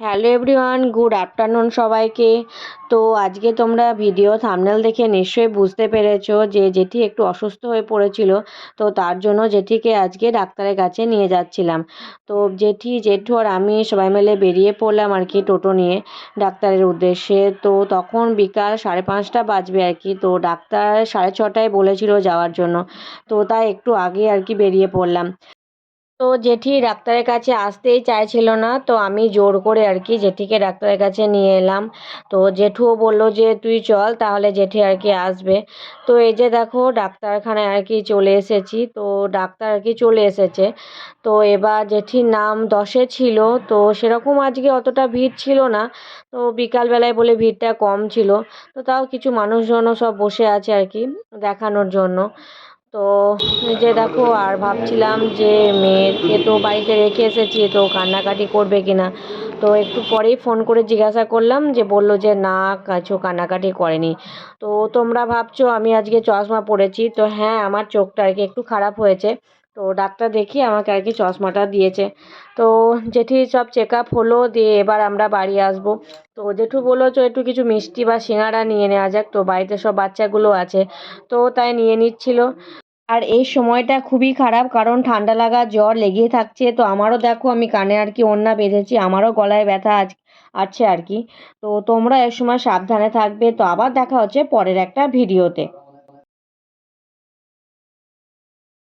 Hello everyone good afternoon সবাইকে। তো আজকে তোমরা ভিডিও থামনেল দেখে নিশ্চয়ই বুঝতে পেরেছ যে জেঠি একটু অসুস্থ হয়ে পড়েছিল, তো তার জন্য জেঠিকে আজকে ডাক্তারের কাছে নিয়ে যাচ্ছিলাম। তো জেঠি, জেঠু আর আমি সবাই মিলে বেরিয়ে পড়লাম আর কি টোটো নিয়ে ডাক্তারের উদ্দেশ্যে। তো তখন বিকাল সাড়ে পাঁচটা বাজবে আর কি, তো ডাক্তার সাড়ে ছটায় বলেছিল যাওয়ার জন্য। তো তাই একটু আগে আর কি বেরিয়ে পড়লাম। তো জেঠি ডাক্তারের কাছে আসতেই চাইছিল না, তো আমি জোর করে আর কি জেঠিকে ডাক্তারের কাছে নিয়ে এলাম। তো জেঠুও বলল যে, তুই চল, তাহলে জেঠি আর কি আসবে। তো এই যে দেখো, ডাক্তারখানায় আর কি চলে এসেছি। তো ডাক্তার আর কি চলে এসেছে। তো এবার জেঠির নাম দশে ছিল, তো সেরকম আজকে অতটা ভিড় ছিল না। তো বিকালবেলায় বলে ভিড়টা কম ছিল। তো তাও কিছু মানুষজনও সব বসে আছে আর কি দেখানোর জন্য। তো যে দেখো, আর ভাবছিলাম যে মেয়েকে তো বাড়িতে রেখে এসেছি, তো কান্নাকাটি করবে কি না তো একটু পরেই ফোন করে জিজ্ঞাসা করলাম যে বলল যে না, কিছু কান্নাকাটি করেনি। তো তোমরা ভাবছ আমি আজকে চশমা পরেছি, তো হ্যাঁ আমার চোখটা আর কি একটু খারাপ হয়েছে। তো ডাক্তার দেখিয়ে আমাকে আর কি চশমাটা দিয়েছে। তো জেঠি সব চেক আপ হলো, দিয়ে এবার আমরা বাড়ি আসব। তো জেঠু বলল যে একটু কিছু মিষ্টি বা সিঙাড়া নিয়ে নেওয়া যাক, তো বাড়িতে সব বাচ্চাগুলো আছে। তো তাই নিয়ে নিচ্ছিল। আর এই সময়টা খুবই খারাপ, কারণ ঠান্ডা লাগা জ্বর লেগেই থাকছে। তো আমারও দেখো, আমি কানে আর কি ওড়না বেঁধেছি, আমারও গলায় ব্যথা আজ, আছে আর কি। তো তোমরা এ সময় সাবধানে থাকবে। তো আবার দেখা হচ্ছে পরের একটা ভিডিওতে।